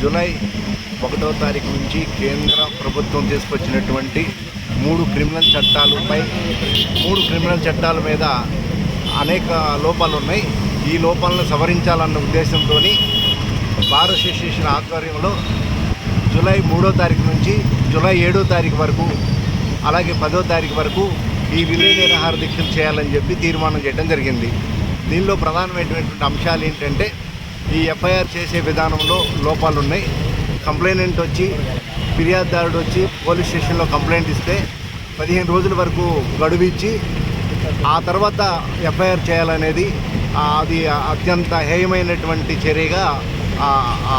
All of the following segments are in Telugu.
జూలై ఒకటో తారీఖు నుంచి కేంద్ర ప్రభుత్వం తీసుకొచ్చినటువంటి మూడు క్రిమినల్ చట్టాలపై మూడు క్రిమినల్ చట్టాల మీద అనేక లోపాలు ఉన్నాయి. ఈ లోపాలను సవరించాలన్న ఉద్దేశంతో బార్ అసోసియేషన్ ఆధ్వర్యంలో జూలై మూడో తారీఖు నుంచి జూలై ఏడో తారీఖు వరకు అలాగే పదో తారీఖు వరకు ఈ విలేజ్ నిరాహార దీక్షలు చేయాలని చెప్పి తీర్మానం చేయడం జరిగింది. దీనిలో ప్రధానమైనటువంటి అంశాలు ఏంటంటే ఈ ఎఫ్ఐఆర్ చేసే విధానంలో లోపాలు ఉన్నాయి కంప్లైనెంట్ వచ్చి ఫిర్యాదుదారుడు వచ్చి పోలీస్ స్టేషన్లో కంప్లైంట్ ఇస్తే పదిహేను రోజుల వరకు గడువు ఇచ్చి ఆ తర్వాత ఎఫ్ఐఆర్ చేయాలనేది అది అత్యంత హేయమైనటువంటి చర్యగా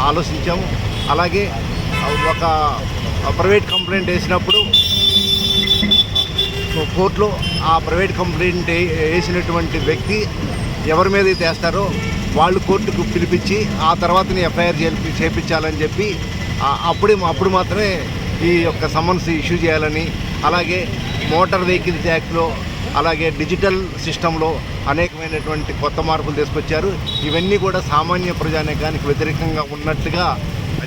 ఆలోచించాము. అలాగే ఒక ప్రైవేట్ కంప్లైంట్ వేసినప్పుడు కోర్టులో ఆ ప్రైవేట్ కంప్లైంట్ వేసినటువంటి వ్యక్తి ఎవరి మీద వేస్తారో వాళ్ళు కోర్టుకు పిలిపించి ఆ తర్వాతనే ఎఫ్ఐఆర్ చేపి చేపించాలని చెప్పి అప్పుడే అప్పుడు మాత్రమే ఈ యొక్క సమన్స్ ఇష్యూ చేయాలని అలాగే మోటార్ వెహికల్స్ యాక్ట్లో అలాగే డిజిటల్ సిస్టంలో అనేకమైనటువంటి కొత్త మార్పులు తీసుకొచ్చారు. ఇవన్నీ కూడా సామాన్య ప్రజానీకానికి వ్యతిరేకంగా ఉన్నట్టుగా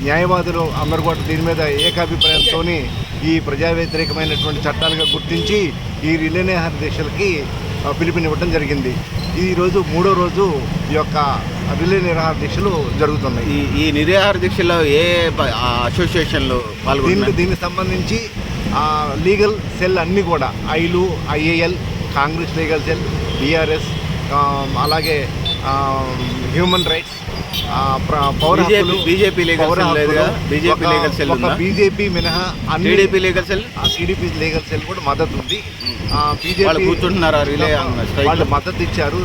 న్యాయవాదులు అందరూ కూడా దీని మీద ఏకాభిప్రాయంతో ఈ ప్రజా వ్యతిరేకమైనటువంటి చట్టాలుగా గుర్తించి ఈ రిలే నిరాహార పిలుపునివ్వడం జరిగింది. ఈ రోజు మూడో రోజు ఈ యొక్క రిలే నిరాహార దీక్షలు జరుగుతున్నాయి. ఈ ఈ నిరాహార దీక్షలో ఏ అసోసియేషన్లు పాల్గొన్నారు దీనికి సంబంధించి లీగల్ సెల్ అన్నీ కూడా ఐలు IAL Congress legal cell BRS అలాగే human rights BJP legal cell BJP మినహా టీడీపీ లీగల్ సెల్ ఆ టీడీపీ లీగల్ సెల్ కూడా మద్దతు ఉంది బీజేపీ కూర్చుంటున్నారా? రిలే వాళ్ళు మద్దతు ఇచ్చారు.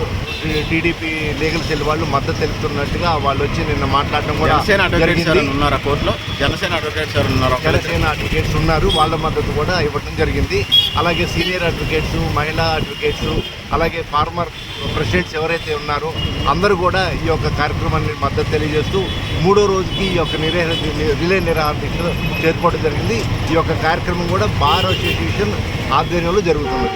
టీడీపీ లీగల్ సెల్ వాళ్ళు మద్దతు తెలుపుతున్నట్టుగా వాళ్ళు వచ్చి నిన్న మాట్లాడడం కూడా జనసేన అడ్వకేట్స్ ఉన్నారా కోర్టులో? జనసేన అడ్వకేట్స్ ఉన్నారా జనసేన అడ్వకేట్స్ ఉన్నారు. వాళ్ళ మద్దతు కూడా ఇవ్వడం జరిగింది. అలాగే సీనియర్ అడ్వకేట్స్ మహిళా అడ్వకేట్స్ అలాగే ఫార్మర్ ప్రెసిడెంట్స్ ఎవరైతే ఉన్నారో అందరూ కూడా ఈ యొక్క కార్యక్రమాన్ని మద్దతు తెలియజేస్తూ మూడో రోజుకి ఈ యొక్క నిరే రిలే నిరాహార దీక్ష చేరుకోవడం జరిగింది. ఈ యొక్క కార్యక్రమం కూడా బార్ అసోసియేషన్ ఆధ్వర్యంలో జరుగుతుంది